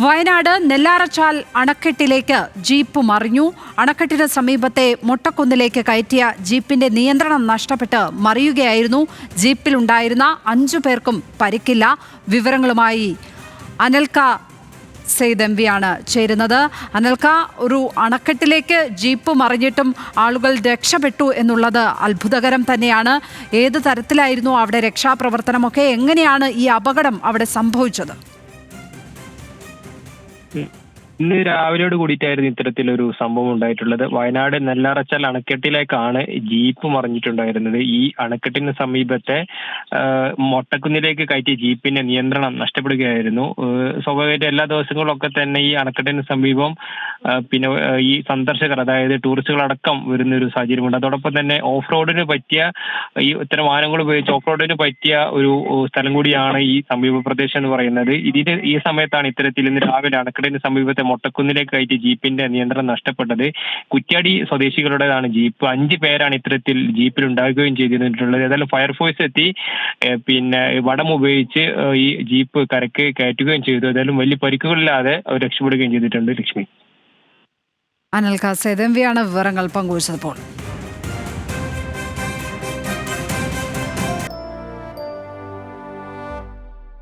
Wayanad Nellarachal അണക്കെട്ടിലേക്ക് jeep മറിഞ്ഞു. അണക്കെട്ടിന് സമീപത്തെ മൊട്ടക്കുന്നിലേക്ക് കയറ്റിയ ജീപ്പിന്റെ നിയന്ത്രണം നഷ്ടപ്പെട്ട് മറിയുകയായിരുന്നു. ജീപ്പിലുണ്ടായിരുന്ന അഞ്ചു പേർക്കും പരിക്കില്ല. വിവരങ്ങളുമായി അനൽക്ക സെയ്ദ് എം ആണ് ചേരുന്നത്. അനൽക്ക ഒരു അണക്കെട്ടിലേക്ക് ജീപ്പ് മറിഞ്ഞിട്ടും ആളുകൾ രക്ഷപ്പെട്ടു എന്നുള്ളത് അത്ഭുതകരം തന്നെയാണ്. ഏത് തരത്തിലായിരുന്നു അവിടെ രക്ഷാപ്രവർത്തനമൊക്കെ? എങ്ങനെയാണ് ഈ അപകടം അവിടെ സംഭവിച്ചത്? ഇന്ന് രാവിലെയോട് കൂടിയിട്ടായിരുന്നു ഇത്തരത്തിലൊരു സംഭവം ഉണ്ടായിട്ടുള്ളത്. വയനാട് നെല്ലാറച്ചാൽ അണക്കെട്ടിലേക്കാണ് ജീപ്പ് മറിഞ്ഞിട്ടുണ്ടായിരുന്നത്. ഈ അണക്കെട്ടിന് സമീപത്തെ മൊട്ടക്കുന്നിലേക്ക് കയറ്റിയ ജീപ്പിന്റെ നിയന്ത്രണം നഷ്ടപ്പെടുകയായിരുന്നു. സ്വാഭാവികമായിട്ട് എല്ലാ ദിവസങ്ങളിലൊക്കെ തന്നെ ഈ അണക്കെട്ടിന് സമീപം പിന്നെ ഈ സന്ദർശകർ അതായത് ടൂറിസ്റ്റുകൾ അടക്കം വരുന്ന ഒരു സാഹചര്യമുണ്ട്. അതോടൊപ്പം തന്നെ ഓഫ് റോഡിന് പറ്റിയ ഈ ഇത്തരം വാഹനങ്ങൾ ഉപയോഗിച്ച് ഓഫ് റോഡിന് പറ്റിയ ഒരു സ്ഥലം കൂടിയാണ് ഈ സമീപ പ്രദേശം എന്ന് പറയുന്നത്. ഇതിന് ഈ സമയത്താണ് ഇത്തരത്തിൽ ഇന്ന് രാവിലെ അണക്കെട്ടിന് സമീപത്തെ മൊട്ടക്കുന്നിലേക്ക് ആയിട്ട് ജീപ്പിന്റെ നിയന്ത്രണം നഷ്ടപ്പെട്ടത്. കുറ്റ്യാടി സ്വദേശികളുടേതാണ് ജീപ്പ്. അഞ്ച് പേരാണ് ഇത്തരത്തിൽ ജീപ്പിൽ ഉണ്ടാകുകയും ചെയ്തിട്ടുള്ളത്. ഏതായാലും ഫയർഫോഴ്സ് എത്തി പിന്നെ വടം ഉപയോഗിച്ച് ഈ ജീപ്പ് കരക്ക് കയറ്റുകയും ചെയ്തു. ഏതായാലും വലിയ പരിക്കുകളില്ലാതെ രക്ഷപ്പെടുകയും ചെയ്തിട്ടുണ്ട് ലക്ഷ്മി. അനൽക്ക ഖാസ് വിവരങ്ങൾ പങ്കുവച്ചപ്പോൾ